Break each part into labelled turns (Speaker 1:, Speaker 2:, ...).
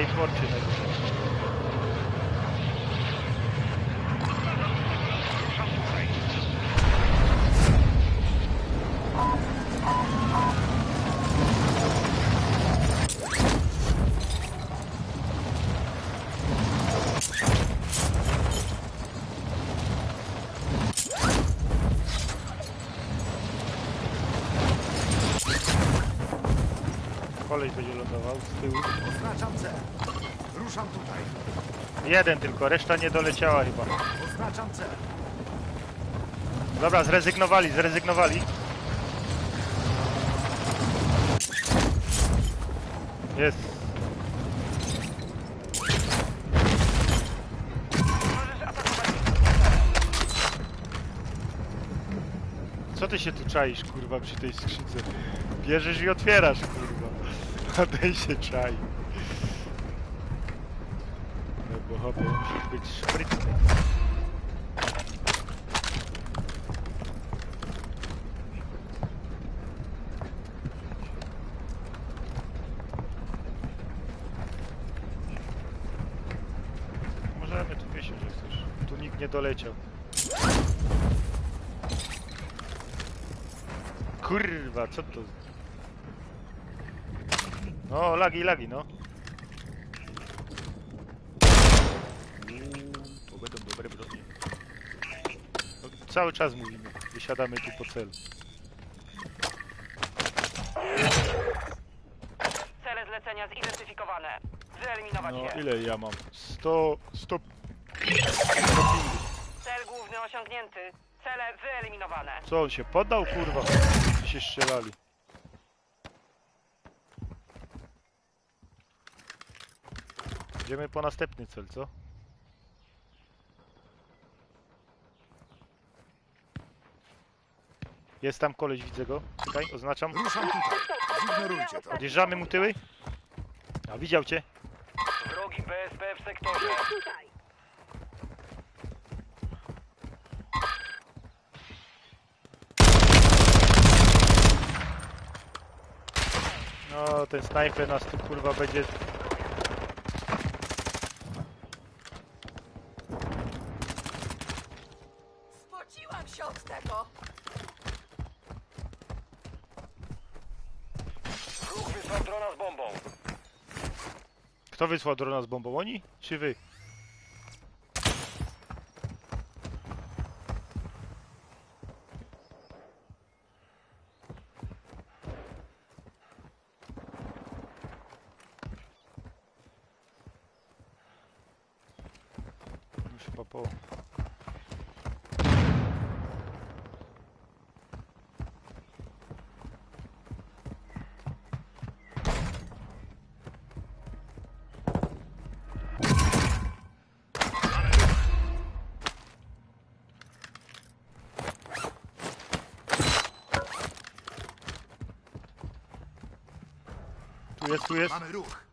Speaker 1: wyjść, będziemy w airporcie najwyżej. Koleś będzie lądował z tyłu.
Speaker 2: Oznaczam cel. Ruszam tutaj.
Speaker 1: Jeden tylko, reszta nie doleciała chyba.
Speaker 2: Oznaczam cel.
Speaker 1: Dobra, zrezygnowali, zrezygnowali. Jest. Co ty się tu czaisz, kurwa, przy tej skrzynce? Bierzesz i otwierasz, kurwa. A ten się czai. No bo hopie, musi być szprytny. Możemy tu wisieć, jak chcesz. Tu nikt nie doleciał. Kurwa, co to? O, lagi, lagi, no. Uuu, To będą dobre bronie. No, cały czas mówimy. Wysiadamy tu po celu.
Speaker 3: Cele zlecenia zidentyfikowane. Wyeliminować
Speaker 1: No,
Speaker 3: je.
Speaker 1: ile ja mam? 100... 100...
Speaker 3: Cel główny osiągnięty. Cele wyeliminowane.
Speaker 1: Co, on się poddał, kurwa? Ci się strzelali. Idziemy po następny cel, co? Jest tam koleś, widzę go. Czekaj, oznaczam.
Speaker 2: Ruszam tutaj. Zignorujcie to.
Speaker 1: Odjeżdżamy mu tyły. A widział cię?
Speaker 3: Wrogi BSP w sektorze.
Speaker 1: No, ten snajper nas tu kurwa będzie...
Speaker 4: Spociłam się od tego!
Speaker 3: Ruch wysłał drona z bombą.
Speaker 1: Kto wysłał drona z bombą? Oni? Czy wy? Już chyba po... Tu jest, tu jest.
Speaker 2: Mamy ruch.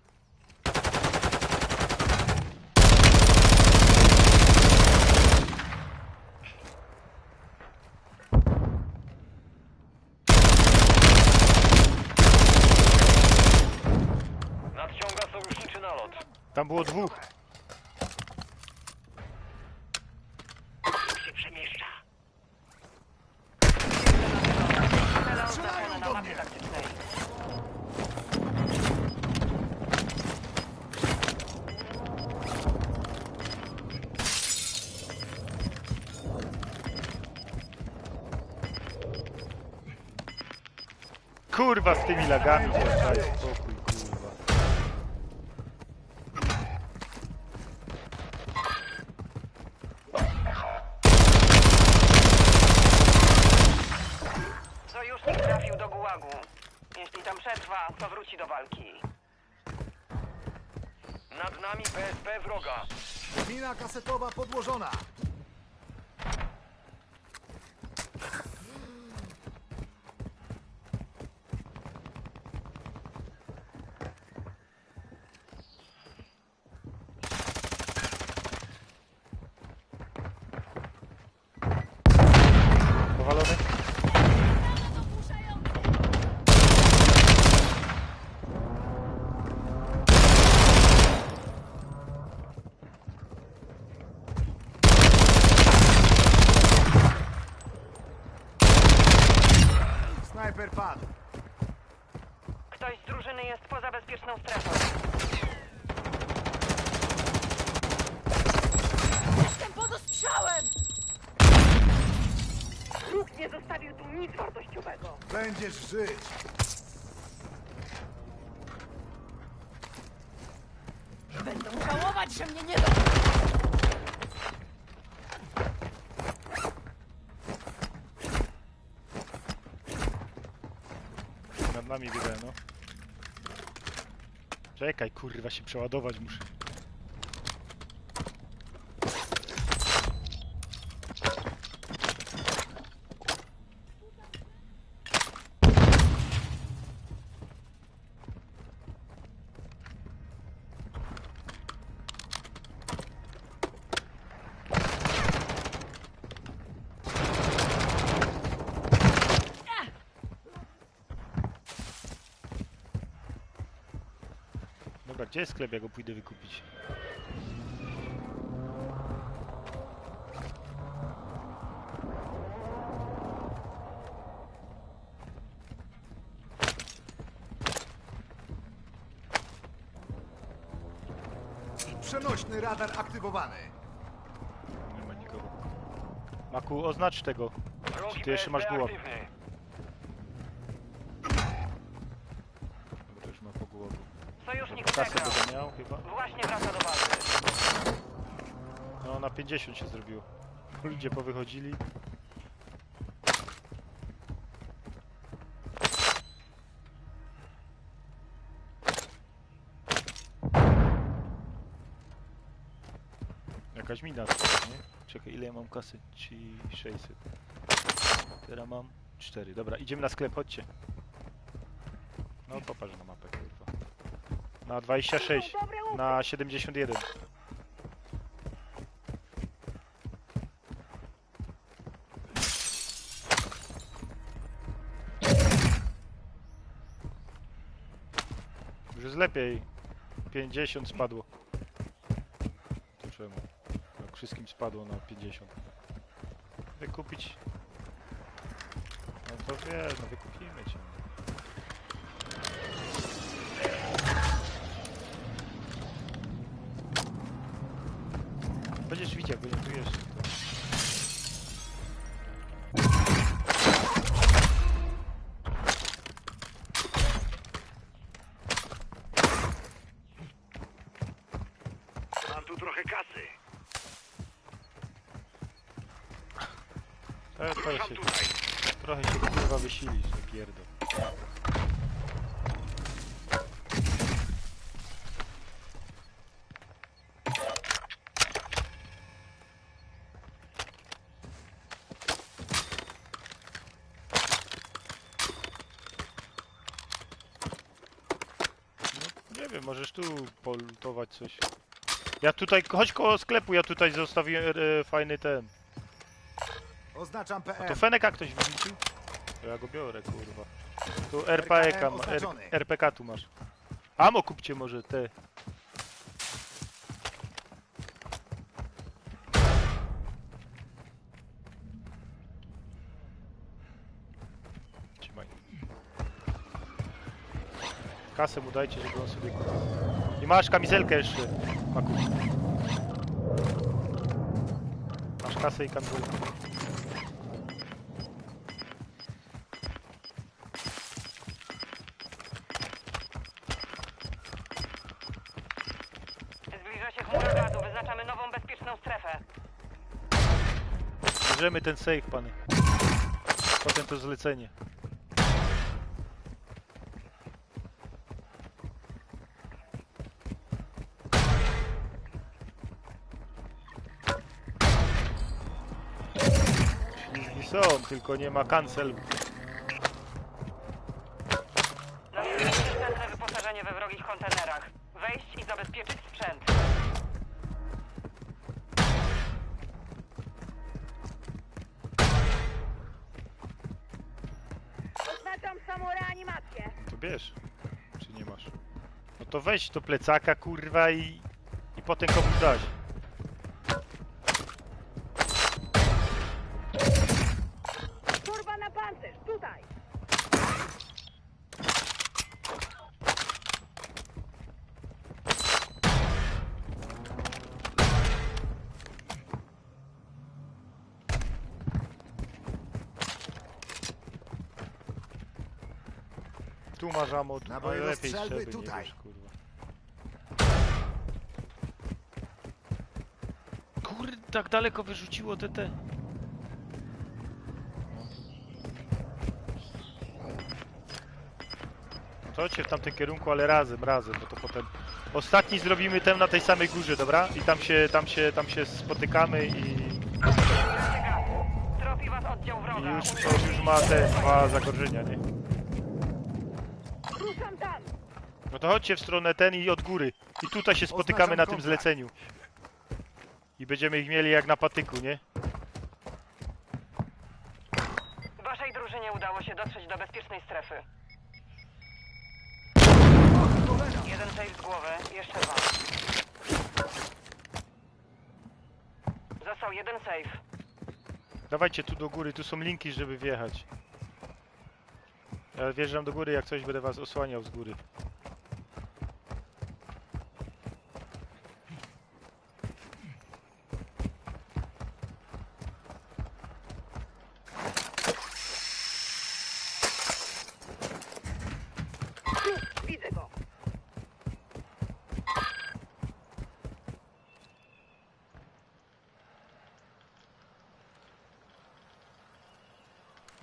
Speaker 3: Nadciąga sojuszniczy nalot.
Speaker 1: Tam było dwóch. Kurwa z tymi lagami, daj spokój, kurwa.
Speaker 3: Sojusznik trafił do gułagu. Jeśli tam przetrwa, to wróci do walki. Nad nami BSP wroga.
Speaker 2: Mina kasetowa podłożona.
Speaker 1: Powalony?
Speaker 3: drużyny jest poza bezpieczną strefą.
Speaker 4: Jestem pod ostrzałem!
Speaker 3: Zostawił tu nic wartościowego.
Speaker 2: Będziesz żyć.
Speaker 4: Będą żałować, że mnie nie do...
Speaker 1: Nad nami biegają, no. Czekaj, kurwa, się przeładować muszę. Dobra, gdzie jest sklep, ja go pójdę wykupić?
Speaker 2: Przenośny radar aktywowany.
Speaker 1: Nie ma nikogo. Maku, oznacz tego. Czy ty jeszcze masz głowę? Kasę będę miał chyba.
Speaker 3: Właśnie wraca do walki.
Speaker 1: No, na 50 się zrobiło. Ludzie powychodzili. Jakaś mina teraz, nie? Czekaj, ile ja mam kasy? Ci 600. Teraz mam 4. Dobra, idziemy na sklep, chodźcie. No popatrz na mapę. Na 26, na 71. Już jest lepiej. 50 spadło. To czemu? Jak wszystkim spadło na 50. Wykupić. No to wiesz, no wykupimy cię. Nie jeszcze. To...
Speaker 2: Mam tu trochę kasy.
Speaker 1: E, trochę się, trochę się kurwa wysilisz, że pierdol. No, nie wiem, możesz tu coś. Ja tutaj, chodź koło sklepu, ja tutaj zostawiłem e, fajny ten.
Speaker 2: Oznaczam
Speaker 1: A
Speaker 2: PM.
Speaker 1: to Feneka ktoś wyrzucił? Ja go biorę, kurwa. Tu RPK,
Speaker 2: oznaczony.
Speaker 1: RPK tu masz. Amo kupcie może te. Kasę mu dajcie, żeby on sobie kupił. I masz kamizelkę jeszcze, Maku. Masz kasę i kamizelkę.
Speaker 3: Zbliża się chmura gazu. Wyznaczamy nową bezpieczną strefę.
Speaker 1: Bierzemy ten safe, pany. Potem to zlecenie. Tylko nie ma cancel.
Speaker 3: Znaleźliśmy niezbędne wyposażenie we wrogich kontenerach. Wejść i zabezpieczyć sprzęt.
Speaker 5: Oznaczam samoreanimację.
Speaker 1: To bierz. Czy nie masz? No to weź do plecaka, kurwa, i, i potem komuś dać. Ammo, tu
Speaker 2: Naboje do
Speaker 1: najlepiej
Speaker 2: strzelby
Speaker 1: strzelby nie
Speaker 2: tutaj.
Speaker 1: wiesz, kurwa. Kurde, tak daleko wyrzuciło te te. To cię w tamtym kierunku, ale razem, razem, bo to potem... Ostatni zrobimy ten na tej samej górze, dobra? I tam się, tam się, tam się spotykamy i...
Speaker 3: Tropi was oddział
Speaker 1: I
Speaker 3: wroga.
Speaker 1: już, to już ma te dwa zagrożenia, nie? No to chodźcie w stronę ten i od góry. I tutaj się spotykamy
Speaker 2: Oznaczam
Speaker 1: na tym
Speaker 2: kontakt.
Speaker 1: zleceniu. I będziemy ich mieli jak na patyku, nie?
Speaker 3: Waszej drużynie udało się dotrzeć do bezpiecznej strefy. Jeden safe z głowy, jeszcze dwa. Został jeden safe.
Speaker 1: Dawajcie tu do góry, tu są linki, żeby wjechać. Ja wjeżdżam do góry, jak coś będę was osłaniał z góry.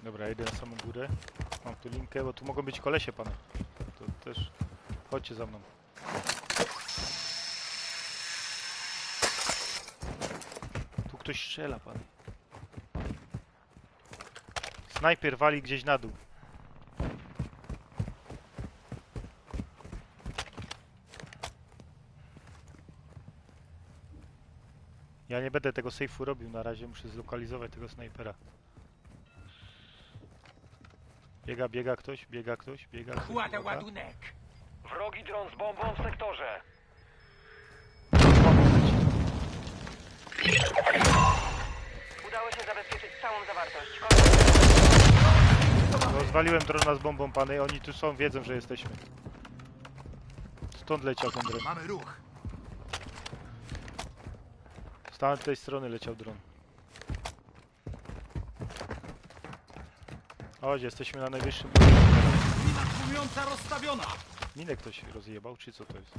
Speaker 1: Dobra, idę na samą górę. Mam tu linkę, bo tu mogą być kolesie, panie. To też... Chodźcie za mną. Tu ktoś strzela, pan. Snajper wali gdzieś na dół. Ja nie będę tego sejfu robił na razie, muszę zlokalizować tego snajpera. Biega, biega ktoś, biega ktoś, biega ktoś.
Speaker 6: Kładę
Speaker 1: uwaga.
Speaker 6: ładunek.
Speaker 7: Wrogi dron z bombą w sektorze.
Speaker 3: Udało się zabezpieczyć całą zawartość.
Speaker 1: Rozwaliłem drona z bombą, pany, oni tu są, wiedzą, że jesteśmy. Stąd leciał ten dron.
Speaker 2: Mamy ruch.
Speaker 1: Z tamtej strony leciał dron. Chodź, jesteśmy na najwyższym poziomie.
Speaker 6: Mina tłumiąca rozstawiona.
Speaker 1: Minę ktoś rozjebał, czy co to jest?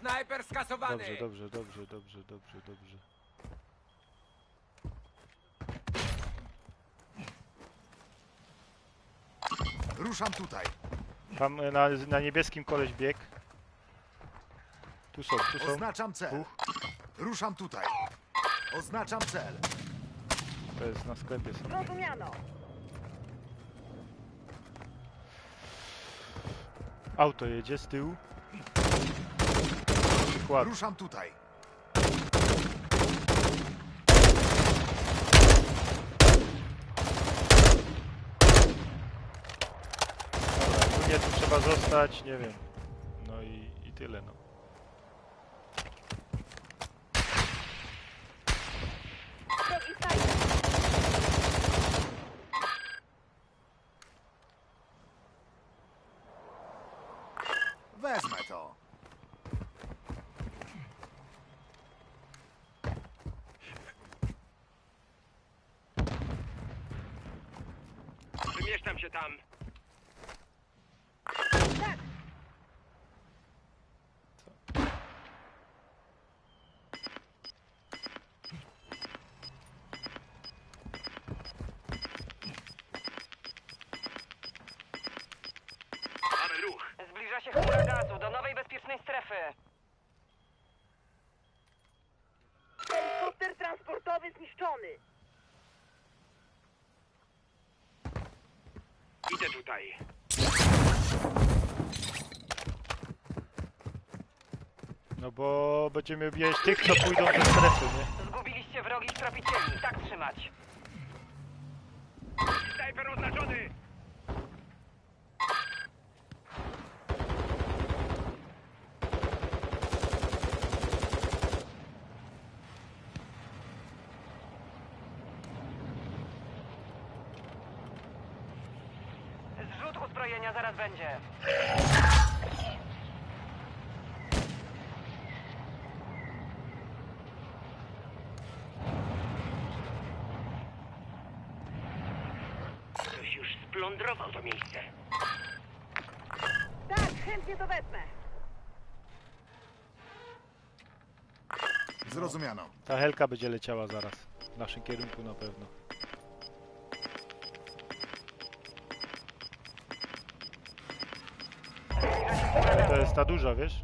Speaker 6: Snajper skasowany.
Speaker 1: Dobrze, dobrze, dobrze, dobrze, dobrze, dobrze.
Speaker 2: Ruszam tutaj.
Speaker 1: Tam e, na, na niebieskim koleś bieg. Tu są, tu są.
Speaker 2: Oznaczam cel. Ruszam tutaj. Oznaczam cel.
Speaker 1: To jest na sklepie są.
Speaker 5: Zrozumiano.
Speaker 1: Auto jedzie z tyłu. Przykład.
Speaker 2: Ruszam tutaj.
Speaker 1: Dobra, tu nie, tu trzeba zostać, nie wiem. No i, i tyle, no.
Speaker 2: Wezmę to.
Speaker 7: Przemieszczam się tam.
Speaker 5: Tak,
Speaker 7: Mamy ruch.
Speaker 3: Zbliża się chmura gazu do nowej bezpiecznej strefy.
Speaker 5: helikopter transportowy zniszczony.
Speaker 7: Idę tutaj.
Speaker 1: No bo będziemy obijać tych, co pójdą do strefy, nie?
Speaker 3: Zgubiliście wrogich tropicieli. Tak trzymać.
Speaker 7: Snajper oznaczony.
Speaker 3: Zrzut uzbrojenia zaraz będzie.
Speaker 7: Coś wylądował to miejsce.
Speaker 5: Tak, chętnie to wezmę.
Speaker 2: Zrozumiano.
Speaker 1: Ta helka będzie leciała zaraz. W naszym kierunku na pewno. To jest ta duża, wiesz?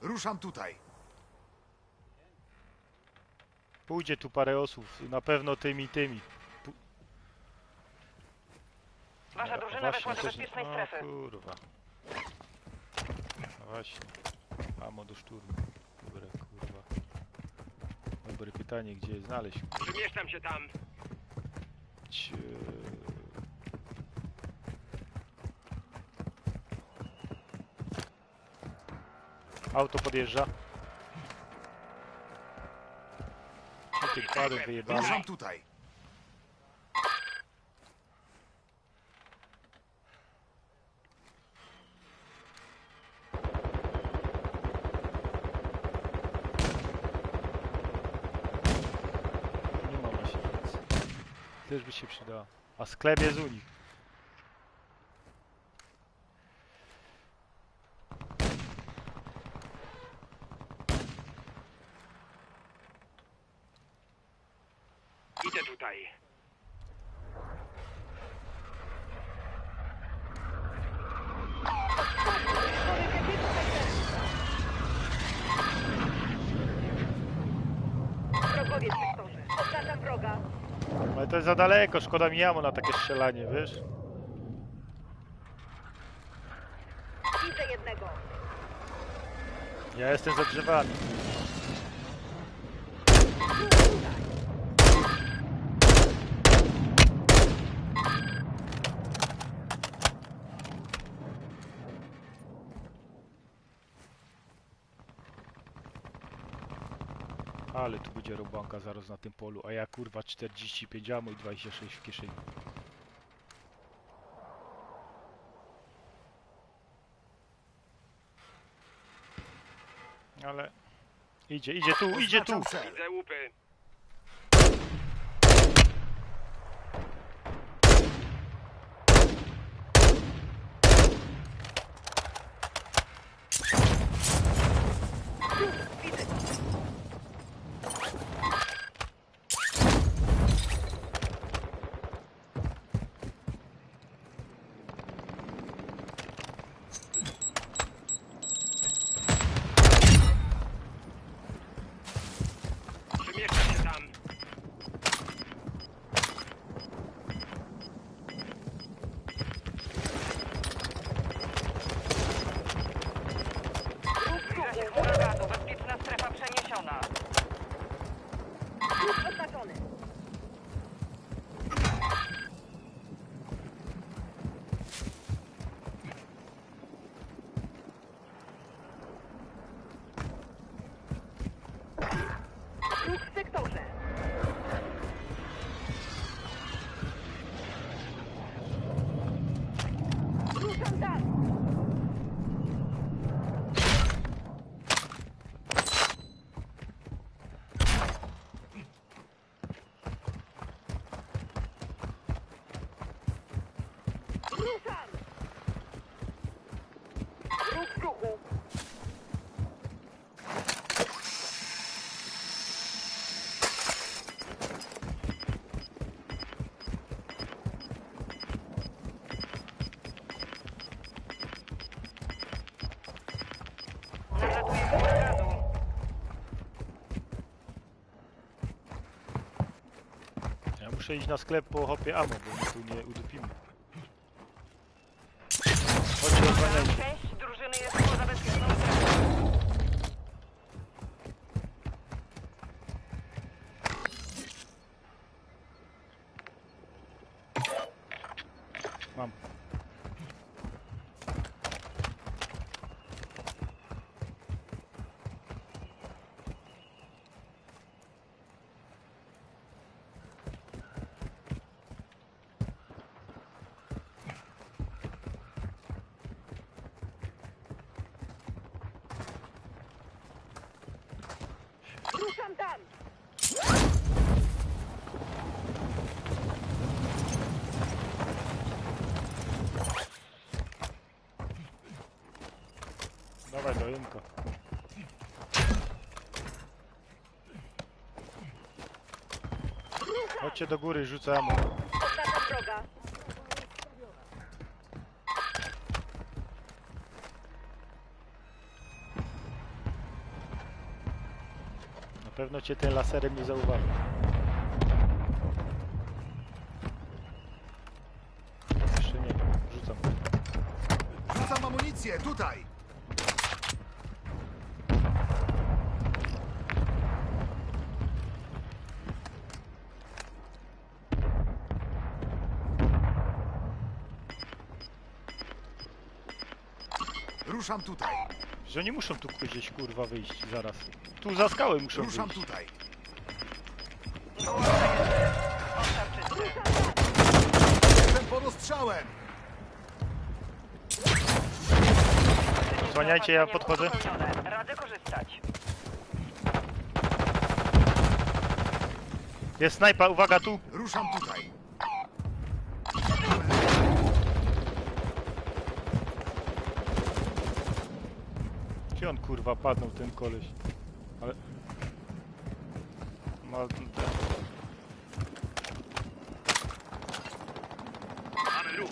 Speaker 2: Ruszam tutaj.
Speaker 1: Pójdzie tu parę osób. Na pewno tymi, tymi.
Speaker 3: Wasza drużyna weszła do bezpiecznej
Speaker 1: o,
Speaker 3: strefy.
Speaker 1: kurwa. No właśnie. Amo do szturmu. Dobre, kurwa. Dobre pytanie, gdzie je znaleźć?
Speaker 7: Przemieszczam się tam.
Speaker 1: Cie... Auto podjeżdża. Jakie kłady wyjebane.
Speaker 2: Ruszam tutaj.
Speaker 1: Nie ma właśnie nic. Też by się przydała. A sklep jest u nich.
Speaker 7: Idę tutaj.
Speaker 5: Wrogowie w sektorze. Oznaczam wroga.
Speaker 1: Ale to jest za daleko, szkoda mi jamo na takie strzelanie, wiesz?
Speaker 5: Widzę jednego.
Speaker 1: Ja jestem za drzewami. Ale tu będzie robanka zaraz na tym polu, a ja kurwa 45 amu i 26 w kieszeni. Ale idzie, idzie tu, idzie tu.
Speaker 7: Widzę łupy.
Speaker 5: Widzę go.
Speaker 7: Przemieszczam się tam.
Speaker 3: Zbliża się chmura gazu. Bezpieczna strefa przeniesiona.
Speaker 5: Wróg oznaczony. Wróg w sektorze. Ruszam tam. Ruszam!
Speaker 3: Gazu.
Speaker 1: Ja muszę iść na sklep po hopie amo, bo my tu nie udupimy. Chodźcie, odzwaniajcie.
Speaker 3: Część drużyny jest poza bezpieczną strefą.
Speaker 1: Mam.
Speaker 5: Ruszam tam.
Speaker 1: Fajna rynka. Chodźcie do góry, rzucamy.
Speaker 5: Oznaczam wroga.
Speaker 1: Na pewno cię ten laserem nie zauważy. Jeszcze nie, rzucam.
Speaker 2: Rzucam amunicję, tutaj! Ruszam tutaj,
Speaker 1: Że nie muszą tu gdzieś kurwa wyjść zaraz. Tu za skały muszą
Speaker 2: ruszam
Speaker 1: wyjść.
Speaker 2: tutaj. Jestem pod ostrzałem!
Speaker 1: Osłaniajcie, ja podchodzę.
Speaker 3: Radzę korzystać.
Speaker 1: Jest snajpa, uwaga tu!
Speaker 2: Ruszam tutaj.
Speaker 1: Gdzie on kurwa padnął ten koleś? Ale... Ma ten...
Speaker 7: Mamy ruch.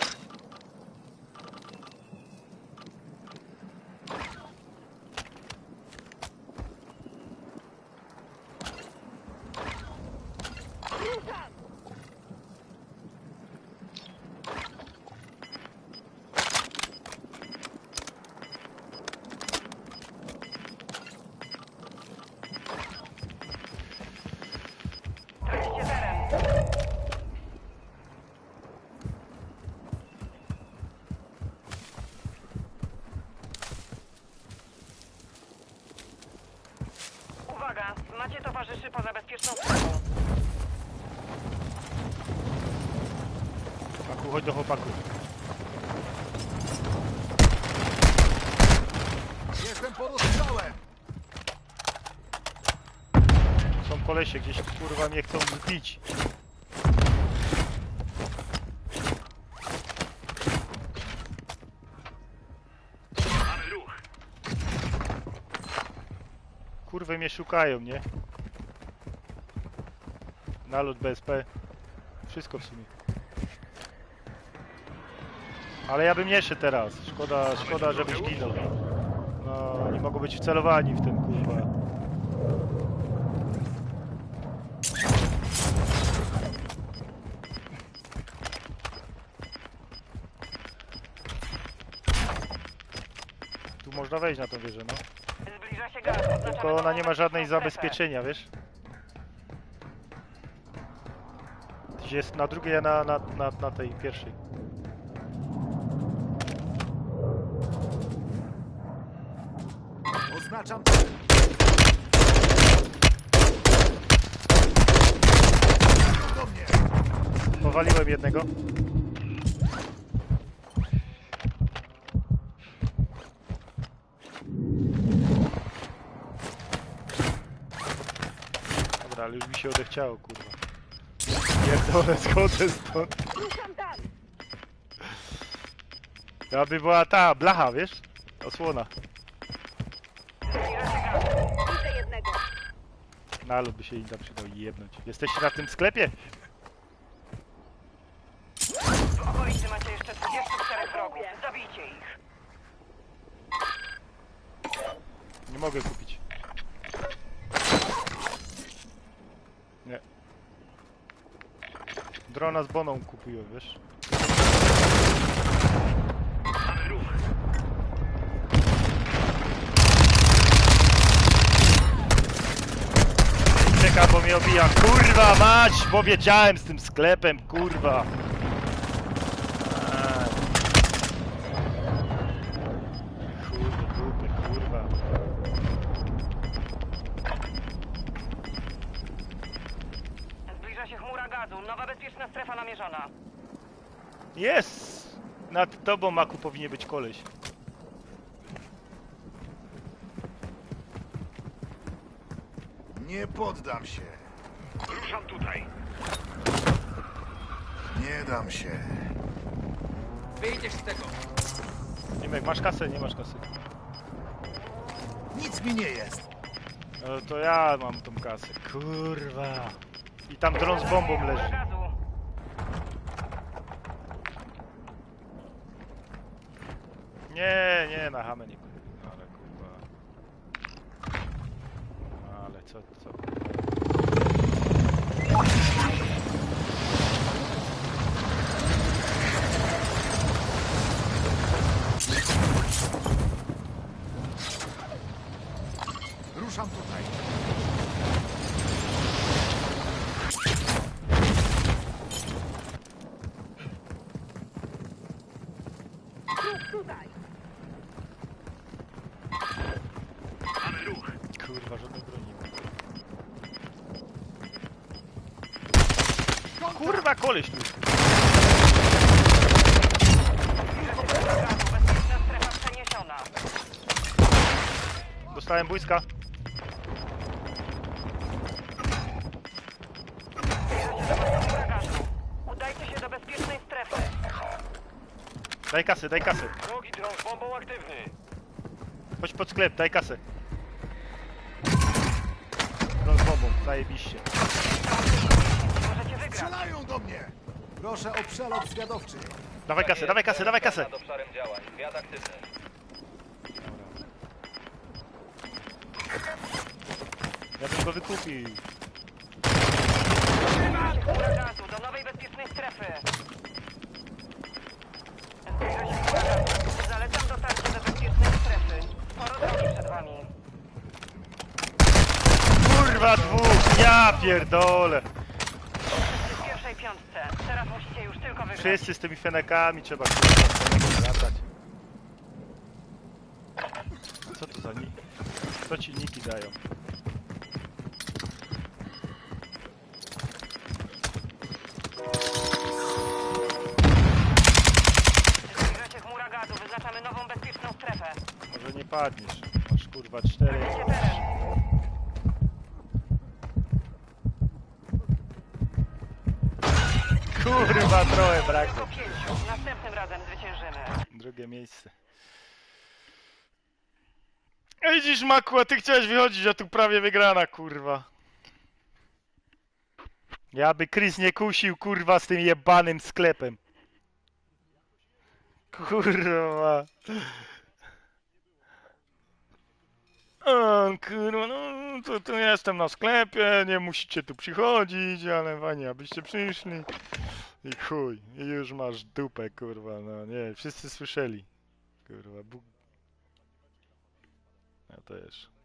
Speaker 5: Ruszam!
Speaker 3: Tracicie teren. Uwaga, macie towarzyszy poza bezpieczną strefą.
Speaker 1: Paku, chodź do chłopaków.
Speaker 2: Jestem pod ostrzałem!
Speaker 1: Są kolesie, gdzieś kurwa mnie chcą zbić.
Speaker 7: Mamy ruch.
Speaker 1: Kurwy mnie szukają, nie? Nalot BSP. Wszystko w sumie. Ale ja bym nie szedł teraz. Szkoda, szkoda, żebyś ginął. No, nie mogą być wcelowani w ten kurwa. Tu można wejść na tą wieżę, no.
Speaker 3: Zbliża się gaz. Oznaczamy
Speaker 1: Tylko ona nie ma żadnej zabezpieczenia, wiesz? Gdzieś jest na drugiej, a na, na, na, na tej pierwszej.
Speaker 2: Oznaczam cel. Do mnie!
Speaker 1: Powaliłem jednego. Dobra, ale już mi się odechciało. Pierdolę, schodzę stąd. To by była ta blacha, wiesz? Osłona. Nalot by się im tam przydał jebnąć. Jesteście na tym sklepie?
Speaker 3: W okolicy macie jeszcze 24 wrogów. Zabijcie ich.
Speaker 1: Nie mogę kupić. Nie. Drona z boną kupuję, wiesz? Czeka, bo mnie obija. Kurwa mać! Bo wiedziałem z tym sklepem, kurwa. Jest! Nad tobą, Maku, powinien być koleś.
Speaker 2: Nie poddam się.
Speaker 7: Ruszam tutaj.
Speaker 2: Nie dam się.
Speaker 6: Wyjdziesz z tego.
Speaker 1: Niemek, masz kasę? Nie masz kasy.
Speaker 2: Nic mi nie jest.
Speaker 1: No to ja mam tą kasę. Kurwa. I tam dron z bombą leży.
Speaker 3: Gazu.
Speaker 1: Nie, nie, na hamę nie ale kurwa. Ale co, co?
Speaker 2: Ruszam tutaj.
Speaker 5: Ruch tutaj.
Speaker 7: Mamy ruch.
Speaker 1: Kurwa, żadnej broni. Kurwa, koleś tu. jest.
Speaker 3: Gazu. Bezpieczna strefa przeniesiona.
Speaker 1: Dostałem błyska.
Speaker 3: Gazu. Udajcie się do bezpiecznej strefy.
Speaker 1: Daj kasę, daj kasę.
Speaker 7: Drogi dron z bombą aktywny.
Speaker 1: Chodź pod sklep, daj kasę. Dron z bombą, zajebiście.
Speaker 2: Strzelają do mnie. Proszę o przelot zwiadowczy.
Speaker 1: Dawaj kasę, dawaj kasę, dawaj kasę.
Speaker 8: Nad obszarem działań. Zwiad aktywny.
Speaker 1: Ja bym go wykupił.
Speaker 3: Do nowej bezpiecznej strefy. Zbliża się. Zalecam dotarcie do bezpiecznej strefy. Sporo drogi przed wami.
Speaker 1: Kurwa dwóch, ja pierdolę.
Speaker 3: Wszyscy w pierwszej piątce. Teraz musicie już tylko wygrać.
Speaker 1: Wszyscy z tymi fenekami trzeba latać. Co to za ni? Co ci niki dają?
Speaker 3: Chmura gazu. Wyznaczamy nową bezpieczną strefę.
Speaker 1: Może nie padniesz. Masz kurwa cztery.
Speaker 3: Teren.
Speaker 1: Kurwa trochę brakło.
Speaker 3: Pięciu. Następnym razem zwyciężymy.
Speaker 1: Drugie miejsce. A widzisz Maku, a ty chciałeś wychodzić, a tu prawie wygrana, kurwa. Ja by Chris nie kusił, kurwa, z tym jebanym sklepem. Kurwa. O, kurwa, no to, to jestem na sklepie, nie musicie tu przychodzić, ale fajnie, abyście przyszli. I chuj, i już masz dupę, kurwa, no nie, wszyscy słyszeli. Kurwa, Bóg. Ja też.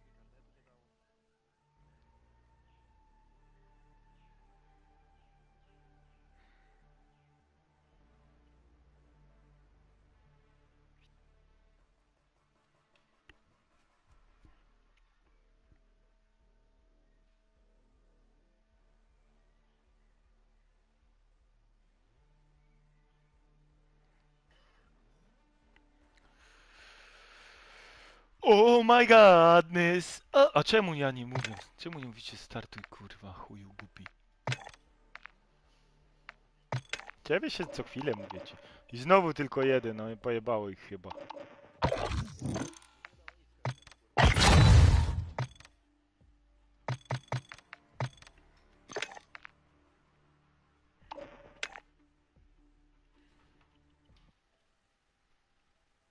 Speaker 1: Oh my godness! A, a czemu ja nie mówię? Czemu nie mówicie startuj, kurwa, chuju głupi? Ciebie się co chwilę mówicie. I znowu tylko jeden, no i pojebało ich chyba.